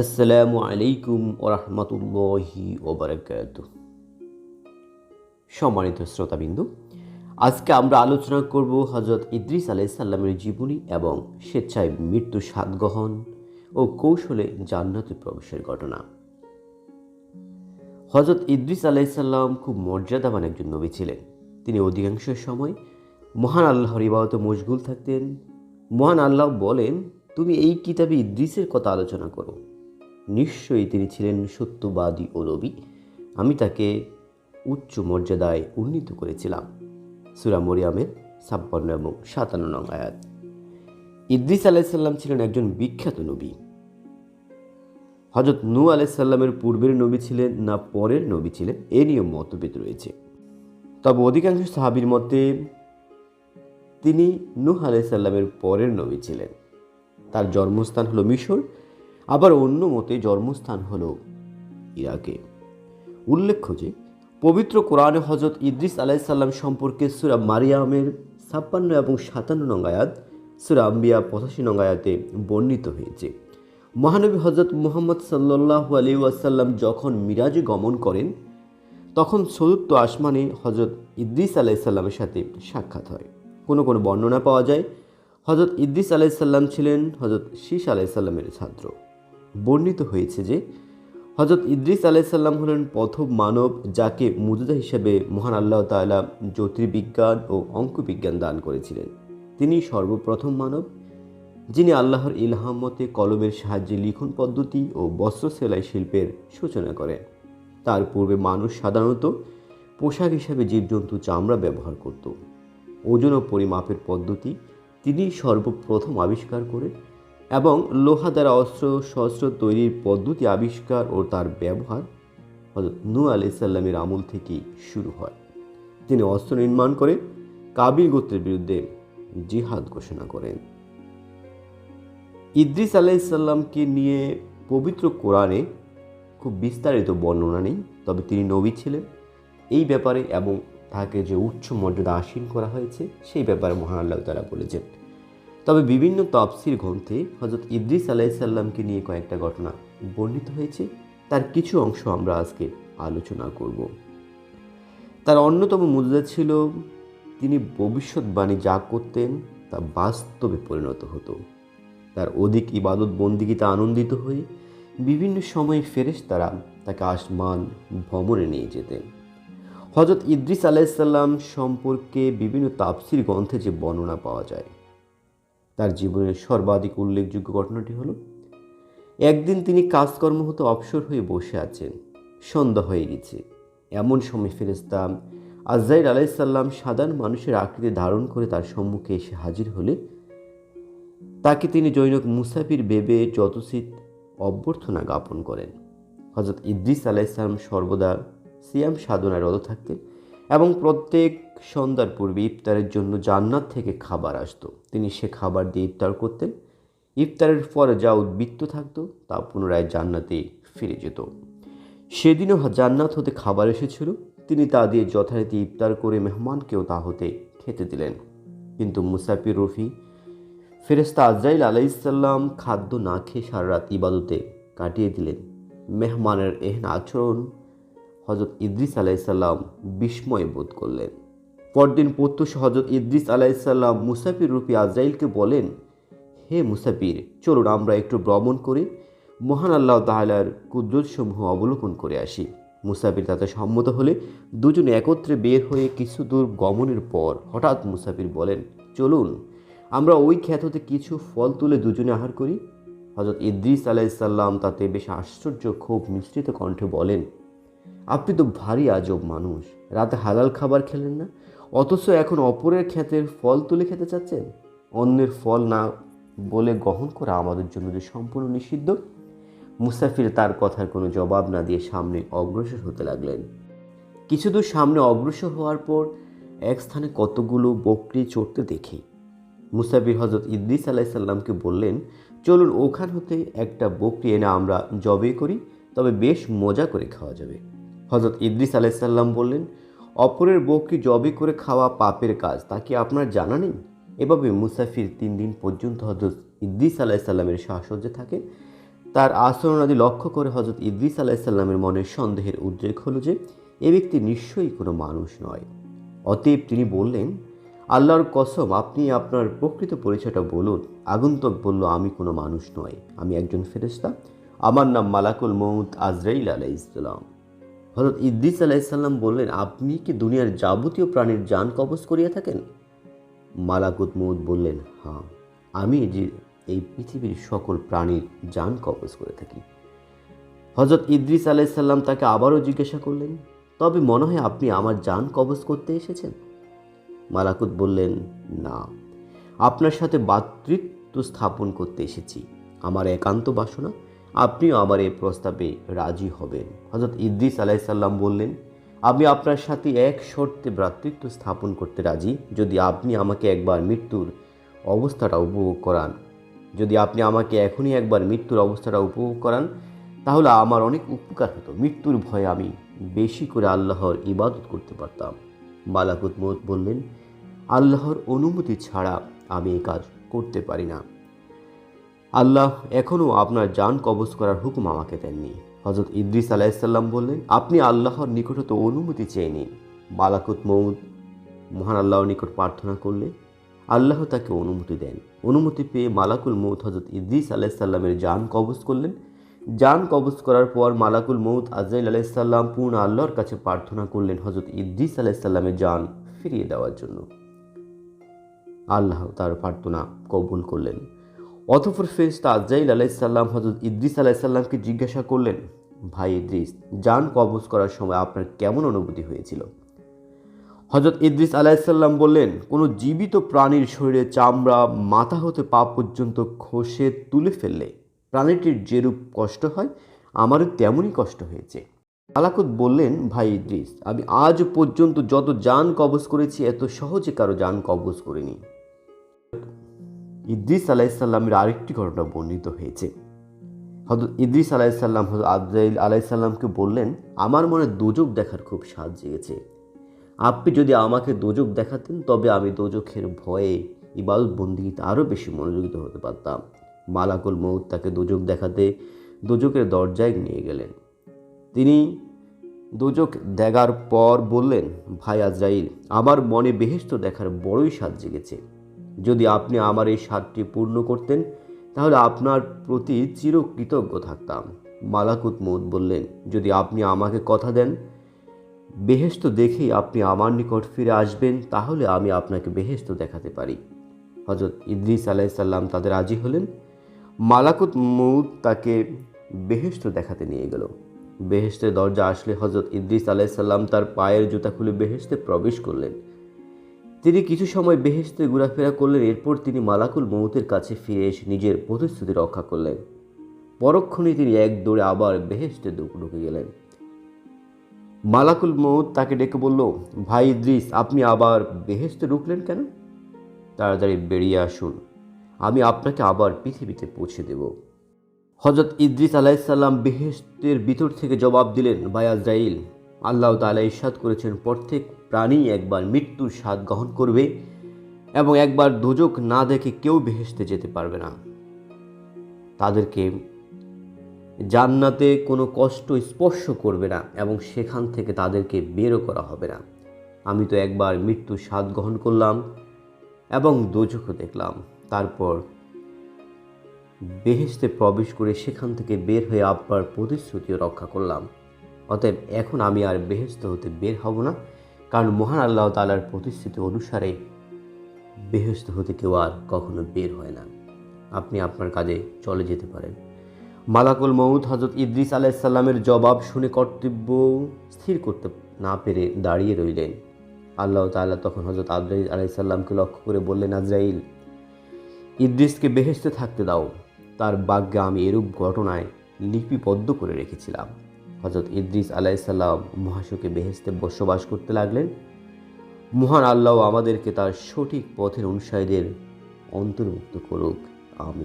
আসসালামু আলাইকুম ওরহমতুল্লাহি ওবরাকাত। সম্মানিত শ্রোতাবিন্দু, আজকে আমরা আলোচনা করব হজরত ইদ্রিস আলাইসাল্লামের জীবনী এবং স্বেচ্ছায় মৃত্যু স্বাদ গ্রহণ ও কৌশলে জান্নাতে প্রবেশের ঘটনা। হজরত ইদ্রিস আলাইসাল্লাম খুব মর্যাদাবান একজন নবী ছিলেন। তিনি অধিকাংশ সময় মহান আল্লাহর ইবাদত মশগুল থাকতেন। মহান আল্লাহ বলেন, তুমি এই কিতাবে ইদ্রিসের কথা আলোচনা করো। নিশ্চয়ই তিনি ছিলেন সত্যবাদী ও নবী আমি তাকে উচ্চ মর্যাদায় উন্নীত করেছিলাম। সুরা মরিয়ামের ছাপ্পান্ন এবং সাতান্ন নং আয়াত। ইদ্রিস আলাইসাল্লাম ছিলেন একজন বিখ্যাত নবী। হজরত নু আলাইসাল্লামের পূর্বের নবী ছিলেন না পরের নবী ছিলেন, এ নিয়ে মতভেদ রয়েছে। তবে অধিকাংশ সাহাবির মতে তিনি নূহ আলাইসাল্লামের পরের নবী ছিলেন। তার জন্মস্থান হলো মিশর আবার অন্য মতে জন্মস্থান হলো ইরাকে। উল্লেখ্য যে, পবিত্র কোরআনে হজরত ইদ্রিস আলাইসাল্লাম সম্পর্কে সুরা মারিয়ামের ছাপ্পান্ন এবং সাতান্ন নং আয়াত, সুরা আম্বিয়া পঁচাশি নং আয়াতে বর্ণিত হয়েছে। মহানবী হজরত মুহাম্মদ সাল্লাহ আলী ওয়াসাল্লাম যখন মিরাজে গমন করেন, তখন চতুর্থ আসমানে হজরত ইদ্রিস আলাইসাল্লামের সাথে সাক্ষাৎ হয়। কোনো কোনো বর্ণনা পাওয়া যায় হজরত ইদ্রিস আলাইসাল্লাম ছিলেন হজরত শীষ আলাইসাল্লামের ছাত্র। বর্ণিত হয়েছে যে হজরত ইদ্রিস আলাইসাল্লাম হলেন প্রথম মানব যাকে মুজুদা হিসেবে মহান আল্লাহ তাআলা জ্যোতির্বিজ্ঞান ও অঙ্কবিজ্ঞান দান করেছিলেন। তিনি সর্বপ্রথম মানব, যিনি আল্লাহর ইলহাম মতে কলমের সাহায্যে লিখন পদ্ধতি ও বস্ত্র সেলাই শিল্পের সূচনা করেন। তার পূর্বে মানুষ সাধারণত পোশাক হিসাবে জীবজন্তু চামড়া ব্যবহার করত। ওজন ও পরিমাপের পদ্ধতি তিনি সর্বপ্রথম আবিষ্কার করেন এবং লোহা দ্বারা অস্ত্র শস্ত্র তৈরির পদ্ধতি আবিষ্কার ও তার ব্যবহার হজরত নু আলাইসাল্লামের আমল থেকেই শুরু হয়। তিনি অস্ত্র নির্মাণ করে কাবিল গোত্রের বিরুদ্ধে জিহাদ ঘোষণা করেন। ইদ্রিস আলাইসাল্লামকে নিয়ে পবিত্র কোরআনে খুব বিস্তারিত বর্ণনা নেই, তবে তিনি নবী ছিলেন। এই ব্যাপারে এবং তাকে যে উচ্চ মর্যাদা আসীন করা হয়েছে, সেই ব্যাপারে মহান আল্লাহ তারা বলেছেন। তবে বিভিন্ন তফসির গ্রন্থে হজরত ইদ্রিস আলাইসাল্লামকে নিয়ে কয়েকটা ঘটনা বর্ণিত হয়েছে। তার কিছু অংশ আমরা আজকে আলোচনা করব। তার অন্যতম মুদ্রা ছিল, তিনি ভবিষ্যৎবাণী যা করতেন তা বাস্তবে পরিণত হতো। তার অধিক ইবাদত বন্দিগিতে আনন্দিত হয়ে বিভিন্ন সময়ে ফেরেশ তারা তাকে আসমান ভ্রমণে নিয়ে যেতেন। হজরত ইদ্রিস আলাইসাল্লাম সম্পর্কে বিভিন্ন তাপসির গ্রন্থে যে বর্ণনা পাওয়া যায় তার জীবনের সর্বাধিক উল্লেখযোগ্য ঘটনাটি হলো, একদিন তিনি কাজকর্ম হতে অবসর হয়ে বসে আছেন, সন্ধ্যা হয়ে গেছে। এমন সময় ফেরেস্তা আজাইর আলাইসাল্লাম সাধারণ মানুষের আকৃতি ধারণ করে তার সম্মুখে এসে হাজির হলে, তাকে তিনি জৈনক মুসাফির বেবে যতচিত অভ্যর্থনা জ্ঞাপন করেন। হজরত ইদ্রিস আলাইসাল্লাম সর্বদা সিয়াম সাধনায় রত থাকতেন এবং প্রত্যেক সন্ধ্যার পূর্বে ইফতারের জন্য জান্নাত থেকে খাবার আসতো। তিনি সে খাবার দিয়ে ইফতার করতেন। ইফতারের পরে যা উদ্বৃত্ত থাকতো, তা পুনরায় জান্নাতে ফিরে যেত। সেদিনও জান্নাত হতে খাবার এসেছিল। তিনি তা দিয়ে যথারীতি ইফতার করে মেহমানকেও তা হতে খেতে দিলেন। কিন্তু মুসাফির রফি ফেরেস্তা আজরাইল আলাইসাল্লাম খাদ্য না খেয়ে সারা রাত ইবাদতে কাটিয়ে দিলেন। মেহমানের এহেন আচরণ হজরত ইদ্রিস আলাইসাল্লাম বিস্ময় বোধ করলেন। পরদিন প্রত্যুষ হজরত ইদ্রিস আলাইসাল্লাম মুসাফির রূপী আজরাইলকে বলেন, হে মুসাফির, চলুন আমরা একটু ভ্রমণ করে, মহান আল্লাহ তাহলার কুদরতসমূহ অবলোকন করে আসি। মুসাফির তাতে সম্মত হলে দুজন একত্রে বের হয়ে কিছু দূর গমনের পর হঠাৎ মুসাফির বলেন, চলুন, আমরা ওই খ্যাত হতে কিছু ফল তুলে দুজনে আহার করি। হজরত ইদ্রিস আলাইসাল্লাম তাতে বেশ আশ্চর্য খুব মিশ্রিত কণ্ঠে বলেন, আপনি তো ভারী আজব মানুষ, রাতে হালাল খাবার খেলেন না? অথচ এখন অপরের ক্ষেতের ফল তুলে খেতে চাচ্ছেন? অন্যের ফল না বলে গ্রহণ করা আমাদের জন্য যে সম্পূর্ণ নিষিদ্ধ? মুসাফির তার কথার কোনো জবাব না দিয়ে সামনে অগ্রসর হতে লাগলেন। কিছু দূর সামনে অগ্রসর হওয়ার পর এক স্থানে কতগুলো বকরি চড়তে দেখি। মুসাফির হজরত ইদ্রিস আলাইসাল্লামকে বললেন, চলুন ওখান হতে একটা বকরি এনে আমরা জবে করি, তবে বেশ মজা করে খাওয়া যাবে। হজরত ইদ্রিস আলাইসাল্লাম বললেন অপরের বউকে জবে করে খাওয়া পাপের কাজ, তা কি আপনার জানা নেই? এভাবে মুসাফির তিন দিন পর্যন্ত হজরত ইদ্রিস আলাইসাল্লামের সাহসজ্জে থাকেন। তার আচরণাদি লক্ষ্য করে হজরত ইদ্রিস আলাইসাল্লামের মনে সন্দেহের উদ্রেক হলো যে, এ ব্যক্তি নিশ্চয়ই কোনো মানুষ নয়। অতএব তিনি বললেন, আল্লাহর কসম, আপনি আপনার প্রকৃত পরিচয়টা বলুন। আগন্তুক বলল, আমি কোনো মানুষ নয় আমি একজন ফেরেশতা। আমার নাম মালাকুল মৌত আজরাইল আলাইসাল্লাম হজরত ইদ্রিস আলাইসাল্লাম বললেন, আপনি কি দুনিয়ার যাবতীয় প্রাণীর যান কবজ করিয়া থাকেন? মালাকুত মৌত বললেন হ্যাঁ আমি যে এই পৃথিবীর সকল প্রাণীর যান কবজ করে থাকি। হজরত ইদ্রিস আলাইসাল্লাম তাকে আবারও জিজ্ঞাসা করলেন, তবে মনে হয় আপনি আমার যান কবজ করতে এসেছেন? মালাকুত বললেন, না, আপনার সাথে ভাতৃত্ব স্থাপন করতে এসেছি। আমার একান্ত বাসনা আপনিও আমার এই প্রস্তাবে রাজি হবেন। হজরত ইদ্রিস আলাইসাল্লাম বললেন, আমি আপনার সাথে এক শর্তে ভ্রাতৃত্ব স্থাপন করতে রাজি। যদি আপনি আমাকে একবার মৃত্যুর অবস্থাটা উপভোগ করান, যদি আপনি আমাকে এখনই একবার মৃত্যুর অবস্থাটা উপভোগ করান, তাহলে আমার অনেক উপকার হতো। মৃত্যুর ভয়ে আমি বেশি করে আল্লাহর ইবাদত করতে পারতাম। মালাকুত মত বললেন, আল্লাহর অনুমতি ছাড়া আমি এই কাজ করতে পারি না। আল্লাহ এখনও আপনার যান কবজ করার হুকুম আমাকে দেননি। হজরত ইদ্রিস আলাইসাল্লাম বললেন, আপনি আল্লাহর নিকট তো অনুমতি চেয়ে নিন। মালাকুত মৌদ মহান আল্লাহর নিকট প্রার্থনা করলে আল্লাহ তাকে অনুমতি দেন। অনুমতি পেয়ে মালাকুল মৌত হজরত ইদ্রিস আলাইসাল্লামের যান কবজ করলেন। যান কবজ করার পর মালাকুল মৌত আজরাইল আলাইসাল্লাম পূর্ণ আল্লাহর কাছে প্রার্থনা করলেন হজরত ইদ্রিস আলাইসাল্লামের যান ফিরিয়ে দেওয়ার জন্য। আল্লাহ তার প্রার্থনা কবুল করলেন। অতঃপর ফেরেশতা আজরাইল আলাইসাল্লাম হজরত ইদ্রিস আলাইসাল্লামকে জিজ্ঞাসা করলেন, ভাই ইদ্রিস, যান কবজ করার সময় আপনার কেমন অনুভূতি হয়েছিল? হজরত ইদ্রিস আলাইসাল্লাম বললেন, কোনো জীবিত প্রাণীর শরীরে চামড়া, মাথা হতে পা পর্যন্ত খসে তুলে ফেললে প্রাণীটির যেরূপ কষ্ট হয়, আমারও তেমনই কষ্ট হয়েছে। আলাকুত বললেন, ভাই ইদ্রিস, আমি আজ পর্যন্ত যত যান কবজ করেছি, এত সহজে কারও যান কবজ করিনি। ইদ্রিস আলাইসাল্লামের আরেকটি ঘটনা বর্ণিত হয়েছে। হজরত ইদ্রিস আলাইসাল্লাম হজরত আদ্রাইল আলাইসাল্লামকে বললেন, আমার মনে দোজক দেখার খুব স্বাদ জেগেছে। আপনি যদি আমাকে দোজক দেখাতেন, তবে আমি দোজখের ভয়ে ইবাদত বন্দিতে আরও বেশি মনোযোগিত হতে পারতাম। মালাকুল মৌত তাকে দোজক দেখাতে দোজকের দরজায় নিয়ে গেলেন। তিনি দোজক দেখার পর বললেন, ভাই আজরাইল, আমার মনে বেহেস্ত দেখার বড়ই স্বাদ জেগেছে। যদি আপনি আমার এই স্বাদটি পূর্ণ করতেন, তাহলে আপনার প্রতি চিরকৃতজ্ঞ থাকতাম। মালাকুত মৌত বললেন, যদি আপনি আমাকে কথা দেন বেহেস্ত দেখেই আপনি আমার নিকট ফিরে আসবেন, তাহলে আমি আপনাকে বেহেস্ত দেখাতে পারি। হজরত ইদ্রিস আলাইসাল্লাম তাদের রাজি হলেন। মালাকুত মৌত তাকে বেহেস্ত দেখাতে নিয়ে গেল। বেহেস্তের দরজা আসলে হজরত ইদ্রিস আলাইসাল্লাম তার পায়ের জুতা খুলে বেহেস্তে প্রবেশ করলেন। তিনি কিছু সময় বেহেস্তে ঘোরাফেরা করলেন, এরপর তিনি মালাকুল মৌতের কাছে ফিরে এসে নিজের প্রতিশ্রুতি রক্ষা করলেন। পরক্ষণে তিনি এক দৌড়ে আবার বেহেস্তে ঢুকে গেলেন। মালাকুল মৌত তাকে ডেকে বলল, ভাই ইদ্রিস, আপনি আবার বেহেস্তে ঢুকলেন কেন? তাড়াতাড়ি বেরিয়ে আসুন। আমি আপনাকে আবার পৃথিবীতে পৌঁছে দেব। হজরত ইদ্রিস আলাইসাল্লাম বেহেস্তের ভিতর থেকে জবাব দিলেন, ভাই আজরাইল আল্লাহ তালা ইস্বাদ করেছেন, প্রত্যেক প্রাণী একবার মৃত্যুর স্বাদ গ্রহণ করবে এবং একবার দুজক না দেখে কেউ বেহেস্তে যেতে পারবে না। তাদেরকে জান্নাতে কোনো কষ্ট স্পর্শ করবে না এবং সেখান থেকে তাদেরকে বেরও করা হবে না। আমি তো একবার মৃত্যুর স্বাদ গ্রহণ করলাম এবং দোজখও দেখলাম। তারপর বেহেস্তে প্রবেশ করে সেখান থেকে বের হয়ে আব্বার প্রতিশ্রুতিও রক্ষা করলাম। অতএব এখন আমি আর বেহেস্ত হতে বের হব না, কারণ মহান আল্লাহ তালার প্রতিশ্রুতি অনুসারে বেহেস্ত হতে কেউ আর কখনো বের হয় না। আপনি আপনার কাজে চলে যেতে পারেন। মালাকুল মৌদ হজরত ইদ্রিস আলাইসাল্লামের জবাব শুনে কর্তব্য স্থির করতে না পেরে দাঁড়িয়ে রইলেন। আল্লাহ তাআলা তখন হজরত আদ্রাইল আলাইসাল্লামকে লক্ষ্য করে বললেন আজরাইল ইদ্রিসকে বেহেস্তে থাকতে দাও। তার বাগ্যে আমি এরূপ ঘটনায় লিপিবদ্ধ করে রেখেছিলাম। হজরত ইদ্রিস আলাইসাল্লাম মহাশুকে বেহেস্তে বসবাস করতে লাগলেন। মহান আল্লাহ আমাদেরকে তার সঠিক পথের অনুসারীদের অন্তর্ভুক্ত করুক। আমি